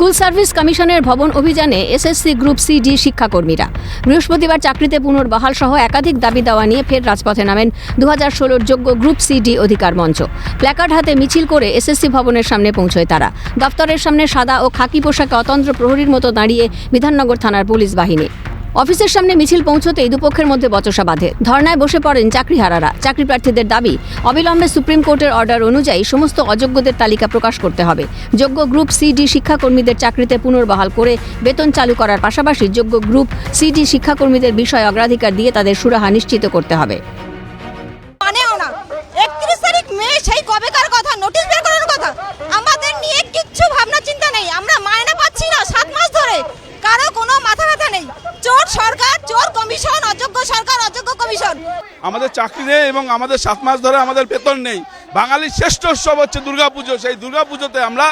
School service কমিশনের ভবন অভিযানে এসএসসি গ্রুপ সি, ডি শিক্ষাকর্মীরা। বৃহস্পতিবার চাকরিতে পুনর্বহাল সহ একাধিক দাবি দাওয়া নিয়ে ফের রাজপথে নামেন দু হাজার ষোলোর যোগ্য গ্রুপ সি, ডি অধিকার মঞ্চ। প্ল্যাকার্ড হাতে মিছিল করে এসএসসি ভবনের সামনে পৌঁছয় তারা। দপ্তরের সামনে সাদা ও খাকি পোশাকে অতন্ত্র প্রহরীর মতো দাঁড়িয়ে বিধাননগর থানার পুলিশ বাহিনী। অফিসের সামনে মিছিল পৌঁছতেই দুপক্ষের মধ্যে বচসা বাঁধে। ধর্নায় বসে পড়েন চাকরিহারারা। চাকরি প্রার্থীদের দাবি, অবিলম্বে সুপ্রিম কোর্টের অর্ডার অনুযায়ী সমস্ত অযোগ্যদের তালিকা প্রকাশ করতে হবে। যোগ্য গ্রুপ সি ডি শিক্ষাকর্মীদের চাকরিতে পুনর্বহাল করে বেতন চালু করার পাশাপাশি যোগ্য গ্রুপ সি ডি শিক্ষাকর্মীদের বিষয় অগ্রাধিকার দিয়ে তাদের সুরাহা নিশ্চিত করতে হবে। মানেও না। একত্রিশ তারিখ মে, সেই কবেকার কথা নোটিশ বের করার কথা আমাদের নিয়ে কিচ্ছু ভাবনা চিন্তা নেই আমরা মায়না পাচ্ছি না সাত মাস ধরে কারও কোনো মাথা ব্যথা নেই চোর সরকার চোর কমিশন অযোগ্য সরকার অযোগ্য কমিশন। আমাদের চাকরি নেই এবং আমাদের সাত মাস ধরে আমাদের বেতন নেই। বাঙালির শ্রেষ্ঠ উৎসব হচ্ছে দুর্গাপুজো। সেই দুর্গাপুজোতে আমরা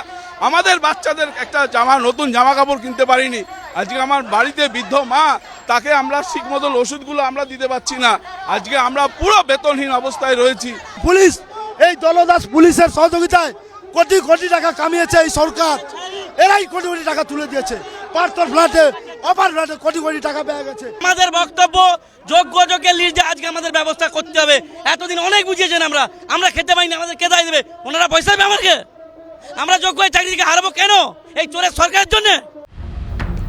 আমাদের বাচ্চাদের একটা জামা নতুন জামা কাপড় কিনতে পারিনি। আজকে আমার বাড়িতে বৃদ্ধ মা তাকে আমরা ঠিক মতন ওষুধগুলো আমরা দিতে পারছি না। আজকে আমরা পুরো বেতনহীন অবস্থায় রয়েছি। পুলিশ এই দলদাস পুলিশের সহযোগিতায় কোটি কোটি টাকা কামিয়েছে এই সরকার। এরাই কোটি কোটি টাকা তুলে দিয়েছে। পার্থর ফ্ল্যাটে অপার কোটি কোটি টাকা পেয়ে গেছে। আমাদের বক্তব্য যোগ্য যোগ্যের লিস্টে আজকে আমাদের ব্যবস্থা করতে হবে। এতদিন অনেক বুঝিয়েছেন আমরা। আমরা খেতে পাইনি আমাদের কে দেবে? ওনারা পয়সা দেবে আমাকে। আমরা যোগ্য এই চাকরি থেকে হারবো কেন? এই চোরের সরকারের জন্য।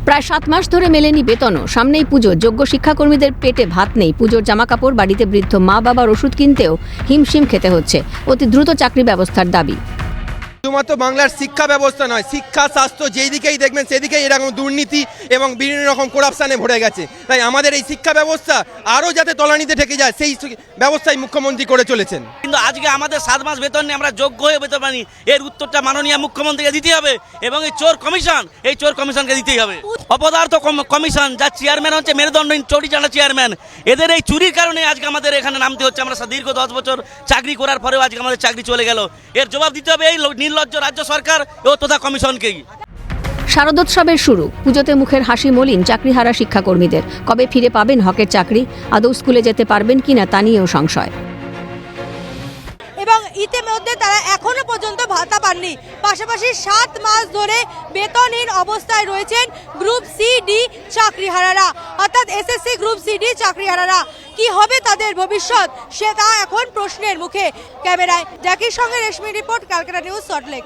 প্রায় সাত মাস ধরে মেলেনি বেতনও সামনেই পুজো। যোগ্য শিক্ষাকর্মীদের পেটে ভাত নেই। পুজোর জামাকাপড় বাড়িতে বৃদ্ধ মা বাবার ওষুধ কিনতেও হিমশিম খেতে হচ্ছে। অতি দ্রুত চাকরি ব্যবস্থার দাবি। শুধুমাত্র বাংলার শিক্ষা ব্যবস্থা নয়, শিক্ষা, স্বাস্থ্য, যেই দিকেই দেখবেন সেদিকেই এরকম দুর্নীতি এবং বিভিন্ন রকম করাপশানে ভরে গেছে। তাই আমাদের এই শিক্ষা ব্যবস্থা আরও যাতে তলানিতে ঠেকে যায়, সেই ব্যবস্থাই মুখ্যমন্ত্রী করে চলেছেন। কিন্তু আজকে আমাদের সাত মাস বেতন নিয়ে আমরা যোগ্য হয়ে বেতন পানি এর উত্তরটা মাননীয় মুখ্যমন্ত্রীকে দিতে হবে এবং এই চোর কমিশন, এই চোর কমিশনকে দিতেই হবে। অপদার্থ কমিশন যার চেয়ারম্যান হচ্ছে, মেরুদণ্ডহীন চৌরি জানা চেয়ারম্যান এদের এই চুরির কারণে আজকে আমাদের এখানে নামতে হচ্ছে। আমরা দীর্ঘ দশ বছর চাকরি করার পরেও আজকে আমাদের চাকরি চলে গেল। এর জবাব দিতে হবে এই লো- নির্লজ্জ রাজ্য সরকার ও তথা কমিশনকেই। শারদোৎসবের শুরু। পুজোতে মুখের হাসি মলিন চাকরিহারা শিক্ষাকর্মীদের। কবে ফিরে পাবেন হকের চাকরি? আদৌ স্কুলে যেতে পারবেন কিনা তা নিয়েও সংশয়। এবং ইতিমধ্যে তারা এখনও পর্যন্ত ভাতা পাননি। পাশাপাশি সাত মাস ধরে বেতনহীন অবস্থায় রয়েছেন গ্রুপ সি ডি চাকরিহারারা অর্থাৎ এসএসসি গ্রুপ সি ডি চাকরিহারারা। কি হবে তাদের ভবিষ্যৎ? সে তা এখন প্রশ্নের মুখে। ক্যামেরায় জাকির সঙ্গে Reshmi report Calcutta news Salt Lake.